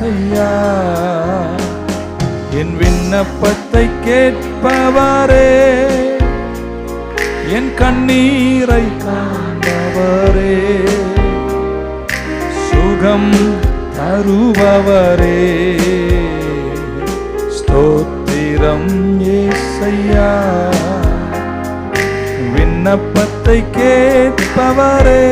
ஏசையா என் விண்ணப்பத்தை கேட்பவரே என் கண்ணீரை காண்பவரே சுகம் தருபவரே. ஸ்தோத்திரம் ஏசையா. விண்ணப்பத்தை கேட்பவரே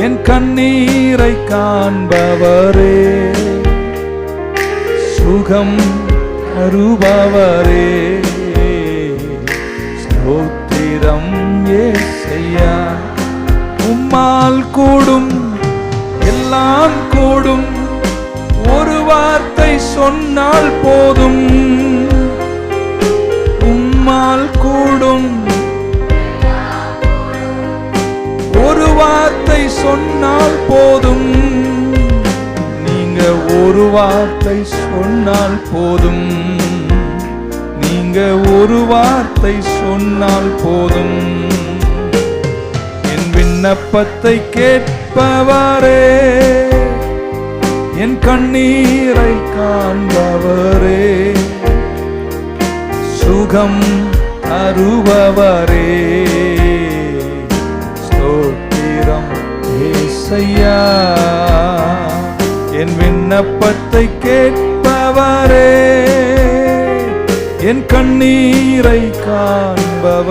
என் கண்ணீரை காண்பவரே. சுகம் தருபவரே. ஸ்தோத்திரம் ஏசையா. உம்மால் கூடும் எல்லாம் கூடும். ஒரு வார்த்தை சொன்னால் போதும். சொன்னால் போதும். நீங்க ஒரு வார்த்தை சொன்னால் போதும். நீங்க ஒரு வார்த்தை சொன்னால் போதும். என் விண்ணப்பத்தை கேட்பவரே என் கண்ணீரை காண்பவரே சுகம் அருபவரே ஏசையா என் விண்ணப்பத்தை கேட்பவரே என் கண்ணீரை காண்பவர்